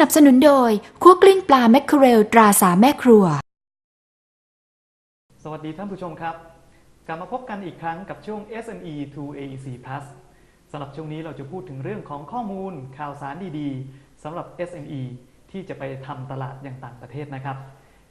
นับสนุนโดยคั่วกลิ้งปลาแมคเคอเรลตราสาแม่ครัว สวัสดีท่านผู้ชมครับ กลับมาพบกันอีกครั้งกับช่วง SME to AEC Plus สำหรับช่วงนี้เราจะพูดถึงเรื่องของข้อมูลข่าวสารดีๆสำหรับ SME ที่จะไปทำตลาดอย่างต่างประเทศนะครับ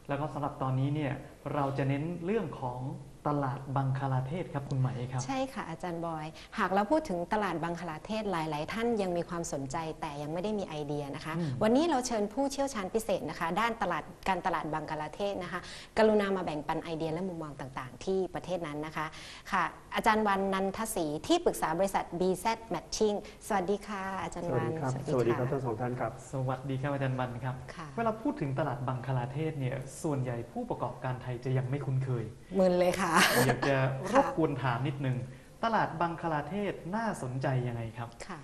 แล้วก็สำหรับตอนนี้เนี่ยเราจะเน้นเรื่องของตลาดบังคลาเทศครับคุณไหมครับ ใช่ค่ะอาจารย์บอย หากเราพูดถึงตลาดบังคลาเทศหลาย ๆ ท่านยังมีความสนใจแต่ยังไม่ได้มีไอเดียนะคะอืมวันนี้เราเชิญผู้เชี่ยวชาญพิเศษนะคะ ด้านตลาดการตลาดบังคลาเทศนะคะ กรุณามาแบ่งปันไอเดียและมุมมองต่าง ๆ ที่ประเทศนั้นนะคะค่ะ อาจารย์วันนันทศรีที่ปรึกษาบริษัท BZ Matching สวัสดีค่ะ อาจารย์สวัสวันดีครับสวัสดีครับทั้งสองท่านครับ สวัสดีครับอาจารย์บันครับค่ะเวลาพูดถึงตลาดบังคลาเทศเนี่ยส่วนใหญ่ผู้ประกอบการไทยจะยังไม่คุ้นเคยมึนเลยค่ะอยากจะรบกวนถามนิดนึง ตลาดบังคลาเทศน่าสนใจยังไงครับ ค่ะ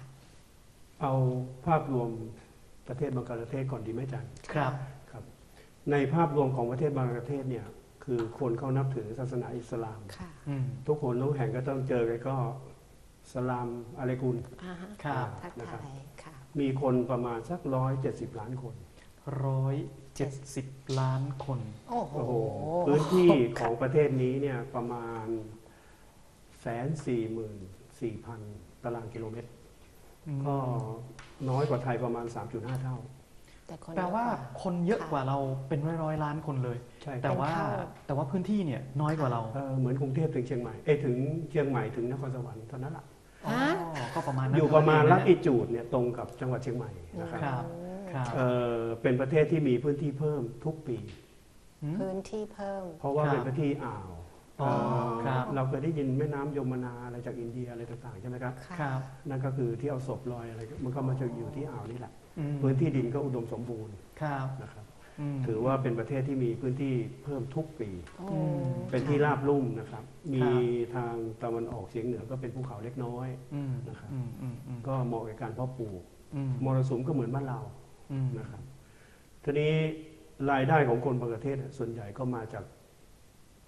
เอาภาพรวมประเทศบังกลาเทศก่อนดีไหมจันครับครับ ในภาพรวมของประเทศบังกลาเทศเนี่ยคือคนเขานับถือศาสนาอิสลามค่ะอืมทุกคนทุกแห่งก็ต้องเจอกันก็สลามอะลัยกุลอ่าฮะครับทักนะครัทาบยค่ะมีคนประมาณสักร้อยเจ็ดสิบล้านคนร้อย เจ็ดสิบล้านคน โอ้โห โอ้โหพื้นที่ของประเทศนี้เนี่ยประมาณแสนสี่หมื่นสี่พันตารางกิโลเมตร ก็น้อยกว่าไทยประมาณ 3.5 เท่า แต่คนแปลว่าเยอะก คนเยอะกว่าเราเป็นร้อยร้อยๆล้านคนเลย ใช่แต่ว่าเป็นเท่า แต่ว่าพื้นที่เนี่ยน้อยกว่าเราเอ่อเหมือนกรุงเทพถึงเชียงใหม่เอ้ยถึงเชียงใหม่ถึงนครสวรรค์เท่านั้นแหละอ๋อฮะก็ประมาณนั้นอยู่ประมาณเท่ลันั้นกเออิงจูดเนี่ยตรงกับจังหวัดเชียงใหม่นะครับ ครับ ครับเอ่อเป็นประเทศที่มีพื้นที่เพิ่มทุกปี อืม พื้นที่เพิ่ม เพราะว่าครับเป็นพื้นที่อ่าวอ๋อเอ่อครับ เราเคยได้ยินแม่น้ำยมนาอะไรจากอินเดียอะไรต่างๆใช่ไหมครับครับนั่นก็คือที่เอาศพลอยอะไรมันก็มาจากอยู่ที่อ่าวนี่แหละ อืมพื้นที่ดินก็อุดมสมบูรณ์ครับนะครับ ม ถือว่าเป็นประเทศที่มีพื้นที่เพิ่มทุกปี โอ้อืม เป็นที่ราบลุ่มนะครับ มีครับทางตะวันออกเฉียงเหนือก็เป็นภูเขาเล็กน้อย อืมนะครับ อืมอืมอืมก็เหมาะกับการเพาะปลูกอืมมรสุมก็เหมือนบ้านเราอืม นะครับทีนี้รายได้ของคนบางประเทศส่วนใหญ่ก็มาจาก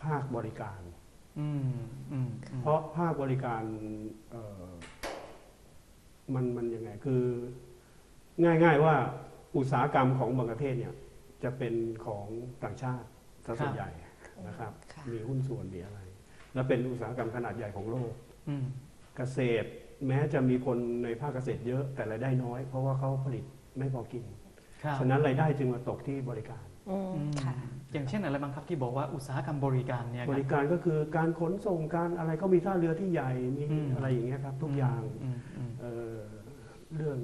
ภาคบริการอืมอืมเพราะภาคบริการเอ่อมันมันยังไงคือ ง่าย ๆว่าอุตสาหกรรมของบางประเทศเนี่ย จะเป็นของต่างชาติซะส่วนใหญ่นะครับค่ะมีหุ้นส่วนมีอะไร และเป็นอุตสาหกรรมขนาดใหญ่ของโลกอืมเกษตร แม้จะมีคนในภาคเกษตรเยอะแต่รายได้น้อย เพราะว่าเขาผลิต ไม่พอกินครับฉะนั้นรายได้จึงมาตกที่บริการอืมอืมค่ะอย่างเช่นอะไรบ้างครับที่บอกว่าอุตสาหกรรมบริการเนี่ยคบรับริการก็คือการขนส่งการอะไรก็มีท่าเรือที่ใหญ่มีอืมอะไรอย่างเงี้ยครับทุกอย่างอืมอืมเอ่อเรื่อง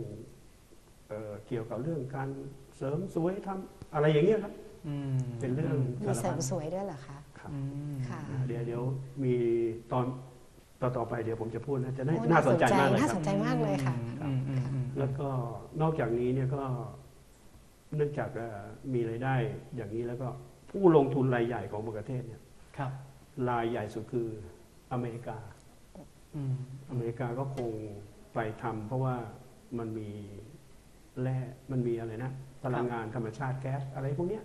เอ่อเกี่ยวกับเรื่องการเสริมสวยทำอะไรอย่างเงี้ยครับอืมเป็นเรื่องมีเสริมสวยด้วยเหรอคะครับอืมค่ะอ่าเดี๋ยวเดี๋ยวมีตอน ต่อต่อไปเดี๋ยวผมจะพูดนะจะได้โอ้น่าสนใจมากเลยน่าคสรับนใจมากเลยค่ะอืมอืมอืมแล้วก็นอกจากนี้เนี่ยก็เนื่องจากเอ่อมีรายได้อย่างนี้แล้วก็ผู้ลงทุนรายใหญ่ของประเทศเนี่ยครับรายใหญ่สุดคืออเมริกาอืมอเมริกาก็คงไปทำเพราะว่ามันมีแร่มันมีอะไรนะพลังงานธรรมชาติแก๊สอะไรพวกเนี้ย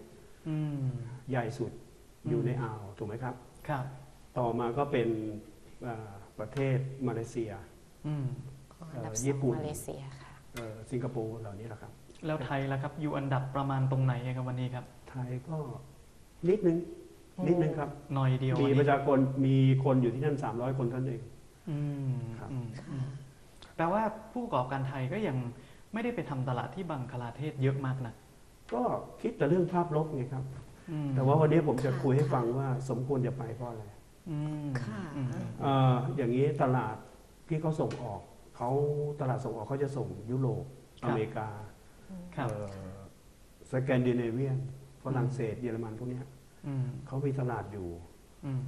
อืมใหญ่สุดอยู่อืมในอ่าวถูกไหมครับ ครับ ต่อมาก็เป็น อ่าประเทศมาเลเซีย อืมอันดับเอ่อสญี่องปุ่น มาเลเซียค่ะ เอ่อสิงคโปร์เหล่านี้แหละครับ แล้วไทยล่ะครับ อยู่อันดับประมาณตรงไหนครับวันนี้ครับไทยก็นิดนึงอืมนิดนึงครับ หน่อยเดียวมีวันปนี้ระชากรมีคนอยู่ที่นั่น 300 คนเท่านั้นเอง อืมครับ อืมอืมแปลว่าผู้ประกอบการไทยก็ยังไม่ได้ไปทำตลาดที่บังคลาเทศเยอะมากนะก็คิดแต่เรื่องภาพลบไงครับ อืมแต่ว่าวันนี้ผมจะค่ะคุยให้ค่ะฟังว่าสมควรจะไปเพราะอะไรอืม ค่ะอืมเอ่ออย่างนี้ตลาดที่เขาส่งออกเขาตลาดส่งออกเขาจะส่งยุโรปครับอเมริกาครับเอ่อสแกนดิเนเวียนฝรั่งเศสเยอรมันพวกเนี้ยอืมเขามีตลาดอยู่อืม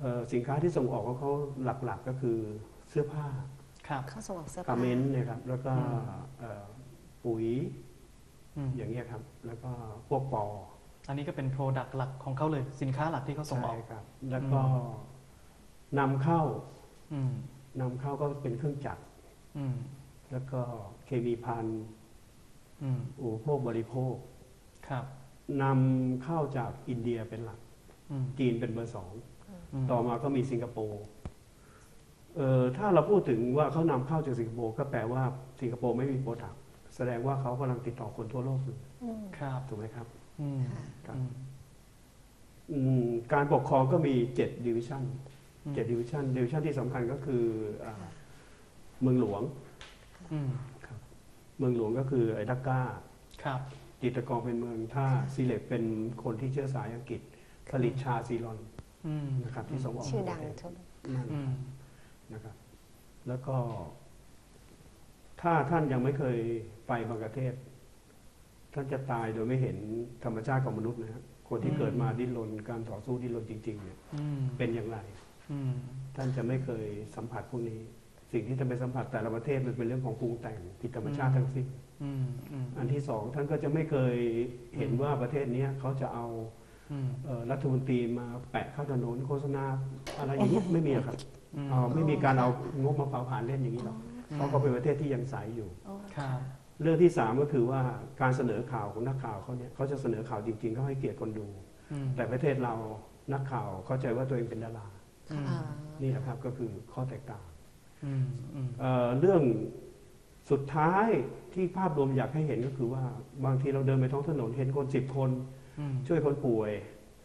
เอ่อสินค้าที่ส่งออกของเขาหลักๆก็คือเสื้อผ้าครับเข้าส่งออกเสื้อคาผ้าเมนต์นะครับ แล้วก็อืมเอ่อปุ๋ยอืมอย่างเงี้ยครับ แล้วก็พวกปออันนี้ก็เป็น Product หลักของเขาเลยสินค้าหลักที่เขาส่งอใช่อกครับ แล้วก็ นำเข้าอืมนำเข้าก็เป็นเครื่องจักรอืมแล้วก็เคมีพันอืมอุปโภคบริโภคครับนำเข้าจากอินเดียเป็นหลักอืมจีนเป็นเบอร์สองมต่อมาก็มีสิงคโปร์เอ่อถ้าเราพูดถึงว่าเขานำเข้าจากสิงคโปร์ก็แปลว่าสิงคโปร์ไม่มีโปรดักแสดงว่าเขากำลังติดต่อคนทั่วโลกอยู่อืมครับถูกไหมครับอืมค่ะครับอืมอืมการปกครองก็มี7ดิวิชั่นอืม เจ็ดดิวิชั่นดิวิชั่นที่สำคัญก็คืออ่าเมืองหลวงอืมเมืองหลวงก็คือไอ้ดักกาครับจิตรกรเป็นเมืองท่าซีเล็กเป็นคนที่เชื้อสายอังกฤษ ผลิตชาซีรอนอืมนะครับที่ส่งออกชื่อดังประเทศทุกนั่นอืมนะครับ แล้วก็ ถ้าท่านยังไม่เคยไปบางประเทศ ท่านจะตายโดยไม่เห็นธรรมชาติของมนุษย์นะครับคนที่เกิดมาดิ้นรนการต่อสู้ดิ้นรนจริง ๆ เนี่ยอืมเป็นอย่างไรอืม ท่านจะไม่เคยสัมผัสพวกนี้ สิ่งที่จะไปสัมผัสแต่ละประเทศมันเป็นเรื่องของปรุงแต่งผิดธรรมชาติทั้งสิ้นอืมอืมอันที่สองท่านก็จะไม่เคยเห็นว่าประเทศเนี้ยเขาจะเอาอืมเอ่อรัฐมนตรีมาแปะเข้าถนนโฆษณาอะไรอย่างนี้ไม่มีหรอกครับอืมเอาไม่มีการเอางบมาเผาผ่านเล่นอย่างนี้หรอกเพราะเขาเป็นประเทศที่ยังใสอยู่ครับเรื่องที่สามก็คือว่าการเสนอข่าวของนักข่าวเขาเนี่ยเขาจะเสนอข่าวจริงๆเขาให้เกียรติคนดูอืมแต่ประเทศเรานักข่าวเข้าใจว่าตัวเองเป็นดาราอืมอ่า นี่แหละครับก็คือข้อแตกต่างอืมอืมเอ่อเรื่องสุดท้ายที่ภาพรวมอยากให้เห็นก็คือว่าบางทีเราเดินไปท้องถนนเห็นคนสิบคนอืมช่วยคนป่วย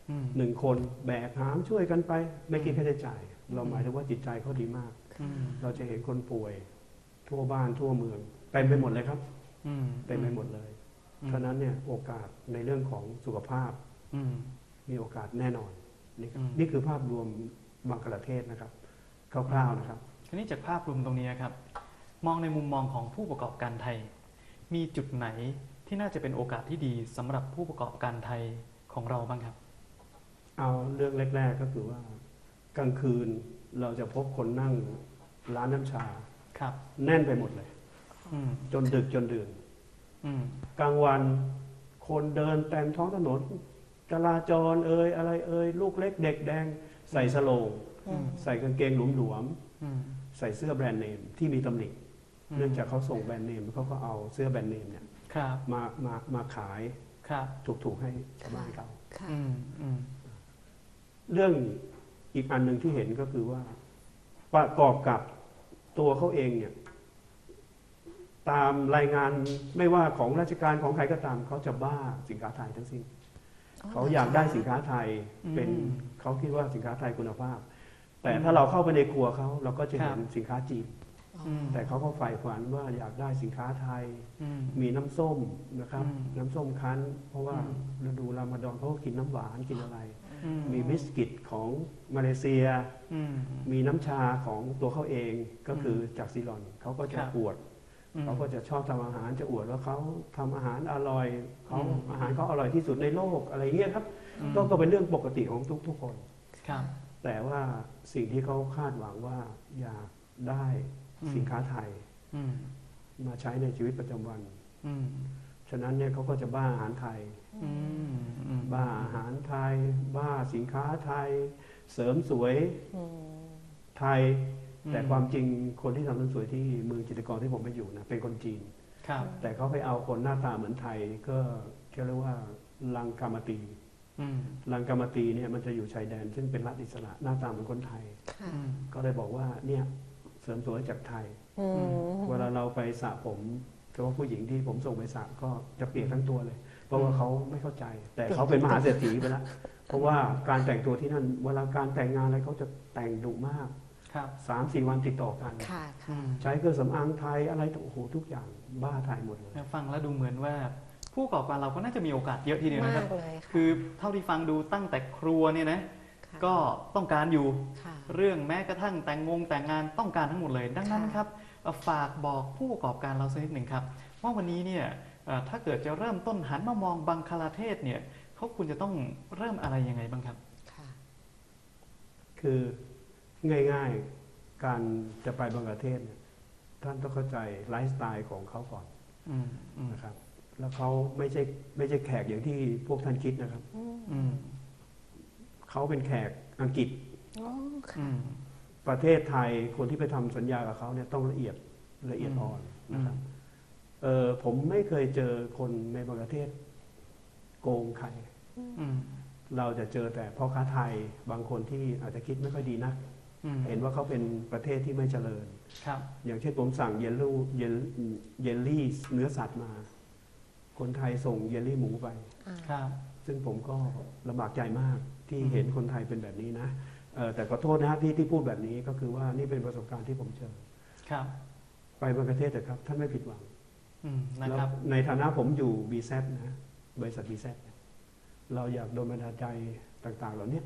อืมหนึ่งคนแบกหามช่วยกันไป ไม่คิดค่าใช้จ่าย เราหมายถึงว่าจิตใจเขาดีมากอืมเราจะเห็นคนป่วย ทั่วบ้านทั่วเมืองเต็มไปหมดเลยครับอืมเต็มไปหมดเลยอืมฉะนั้นเนี่ยโอกาสในเรื่องของสุขภาพอืมมีโอกาสแน่นอนนี่ครับอืมนี่คือภาพรวม บังกลาเทศนะครับคร่าวๆนะครับ ทีนี้จากภาพรวมตรงนี้ครับ มองในมุมมองของผู้ประกอบการไทย มีจุดไหนที่น่าจะเป็นโอกาสที่ดีสำหรับผู้ประกอบการไทยของเราบ้างครับ เอาเรื่องแรกๆก็คือว่ากลางคืนเราจะพบคนนั่งร้านน้ำชาครับ แน่นไปหมดเลยอืมจนดึกจนดื่นอืมกลางวันคนเดินเต็มท้องถนนจราจรเอ่ยอะไรเอ่ยลูกเล็กเด็กแดง ใส่สโลงอืมใส่กางเกงหลวมอืมๆใส่เสื้อแบรนด์เนมที่มีตำหนิเนื่องจากเขาส่งแบรนด์เนมเขาก็เอาเสื้อแบรนด์เนมเนี่ยครับมามามาขายครับถูกๆให้ชาวบ้านเขาค่ะอืมอืมเรื่องอีกอันหนึ่งที่เห็นก็คือว่าประกอบกับตัวเขาเองเนี่ย ตามรายงานไม่ว่าของราชการของใครก็ตามเขาจะบ้าสินค้าไทยทั้งสิ้นเขาอยากได้สินค้าไทยเป็น เขาคิดว่าสินค้าไทยคุณภาพ แต่ถ้าเราเข้าไปในครัวเขาเราก็จะเห็นสินค้าจีนอืมแต่เขาก็ใฝ่ฝันว่าอยากได้สินค้าไทยอืมมีน้ำส้มนะครับอืมน้ำส้มคั้น เพราะว่าอืมฤดูรามฎอนเขาก็กินน้ำหวานกินอะไรอืมีบิสกิตของมาเลเซียอืมมีน้ำชาของตัวเขาเองก็คือจากซีรอนเขาก็จะครับอวดอืม เขาก็จะชอบทำอาหารจะอวดว่าเขาทำอาหารอร่อยเขาอืมอาหารเขาอร่อยที่สุดในโลกอะไรเงี้ยครับอืมก็ก็เป็นเรื่องปกติของทุกๆคนครับแต่ว่าสิ่งที่เขาคาดหวังว่าอยากได้อืมสินค้าไทยอืมมาใช้ในชีวิตประจำวันอืมฉะนั้นเนี่ยเขาก็จะบ้าอาหารไทยอืมอืมบ้าอาหารไทย บ้าสินค้าไทย เสริมสวยอืมไทย แต่ความจริงคนที่ทำเสริมสวยที่เมืองจิตรกรที่ผมไปอยู่นะเป็นคนจีน ครับ แต่เขาไปเอาคนหน้าตาเหมือนไทยก็เรียกว่าลังกามาตีอืมลังกามาตีเนี่ยมันจะอยู่ชายแดน ซึ่งเป็นรัฐอิสระหน้าตาเหมือนคนไทย ค่ะ อืม ก็เลยบอกว่าเนี่ยเสริมสวยจากไทย อืม เวลาเราไปสระผมเฉพาะผู้หญิงที่ผมส่งไปสระก็จะเปียกทั้งตัวเลย เพราะว่าเขาไม่เข้าใจ แต่เขาเป็นมหาเศรษฐีไปแล้วเพราะว่าการแต่งตัวที่นั่นเวลาการแต่งงานอะไรเขาจะแต่งดุมากครับ สามสี่วันติดต่อกันค่ะอืค่ะมใช้เครื่องสำอางไทยอะไรโอ้โหทุกอย่างบ้าไทยหมดเลย ฟังแล้วดูเหมือนว่าผู้ประกอบการเราก็น่าจะมีโอกาสเยอะทีเดียวนะคมารับกเลยค่ะคือเท่าที่ฟังดูตั้งแต่ครัวเนี่ยนะค่ะก็ต้องการอยู่ค่ะเรื่องแม้กระทั่งแต่งงงแต่งงานต้องการทั้งหมดเลย ดังนั้นค่ะครับเอ่อฝากบอกผู้ประกอบการเราสักนิดหนึ่งครับ ว่าวันนี้เนี่ยเอ่อถ้าเกิดจะเริ่มต้นหันมามองบังคลาเทศเนี่ยเขาควรจะต้องเริ่มอะไรยังไงบ้างครับค่ะคือ ง่าย ๆ การจะไปบางประเทศเนี่ยท่านต้องเข้าใจไลฟ์สไตล์ของเขาก่อนอืมอืมนะครับ แล้วเขาไม่ใช่ไม่ใช่แขกอย่างที่พวกท่านคิดนะครับอืมอืมเขาเป็นแขกอังกฤษอ๋ออืค่ะมประเทศไทยคนที่ไปทำสัญญากับเขาเนี่ยต้องละเอียดละเอียดอ่อนนะครับเออผมไม่เคยเจอคนในบางประเทศ โกงใครอืมเราจะเจอแต่พ่อค้าไทยบางคนที่อาจจะคิดไม่ค่อยดีนักอืม เห็นว่าเขาเป็นประเทศที่ไม่เจริญ ครับ อย่างเช่นผมสั่งเยลลูเยลเยลลี่เนื้อสัตว์มา คนไทยส่งเยลลี่หมูไป ครับ ซึ่งผมก็ลำบากใจมากที่อืมเห็นคนไทยเป็นแบบนี้นะเอ่อแต่ขอโทษนะฮะที่ที่พูดแบบนี้ก็คือว่านี่เป็นประสบการณ์ที่ผมเจอ ครับ ไปบางประเทศเถอะครับ ท่านไม่ผิดหวังอืมนะแล้วครับ ในฐานะผมอยู่บีแซนะบริษัทบีแซเราอยากโดนบันดาลใจต่าง ๆ เหล่านี้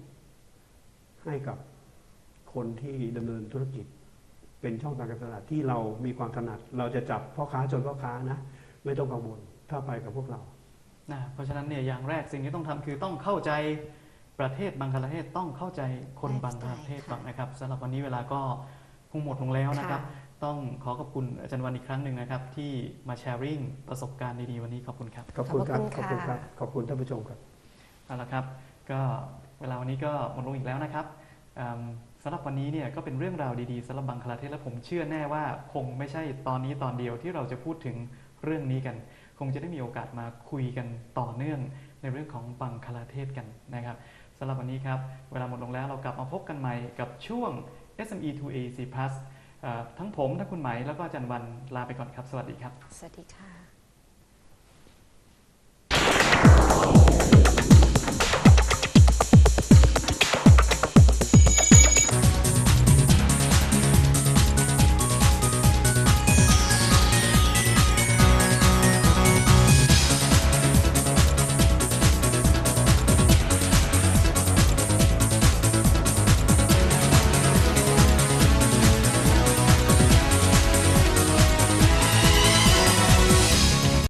ให้กับ คนที่ดำเนินธุรกิจ เป็นช่องทางการตลาดที่เรามีความถนัด เราจะจับพ่อค้าจนพ่อค้านะไม่ต้องกังวลถ้าไปกับพวกเรานะเพราะฉะนั้นเนี่ยอย่างแรกสิ่งที่ต้องทำคือต้องเข้าใจประเทศบังคลาเทศต้องเข้าใจคนไลฟ์บังสคไตล์ลาเทศค่ะก่อนนะครับสำหรับวันนี้เวลาก็คงหมดลงแล้วนะครับค่ะต้องขอขอบคุณอาจารย์วันอีกครั้งหนึ่งนะครับ ที่มาแชร์ริ่งประสบการณ์ดีๆวันนี้ขอบคุณครับขอบคุณครับขอบคุณครับค่ะขอบคุณท่านผู้ชมครับเอาละครับ ก็เวลาวันนี้ก็หมดลงอีกแล้วนะครับอืม สำหรับวันนี้เนี่ยก็เป็นเรื่องราวดีๆสำหรับบังคลาเทศและผมเชื่อแน่ว่าคงไม่ใช่ตอนนี้ตอนเดียวที่เราจะพูดถึงเรื่องนี้กัน คงจะได้มีโอกาสมาคุยกันต่อเนื่องในเรื่องของบังคลาเทศกันนะครับสำหรับวันนี้ครับเวลาหมดลงแล้วเรากลับมาพบกันใหม่กับช่วง SME to AEC Plus ทั้งผมทั้งคุณไหมแล้วก็จารย์วันลาไปก่อนครับ สวัสดีครับ สวัสดีค่ะ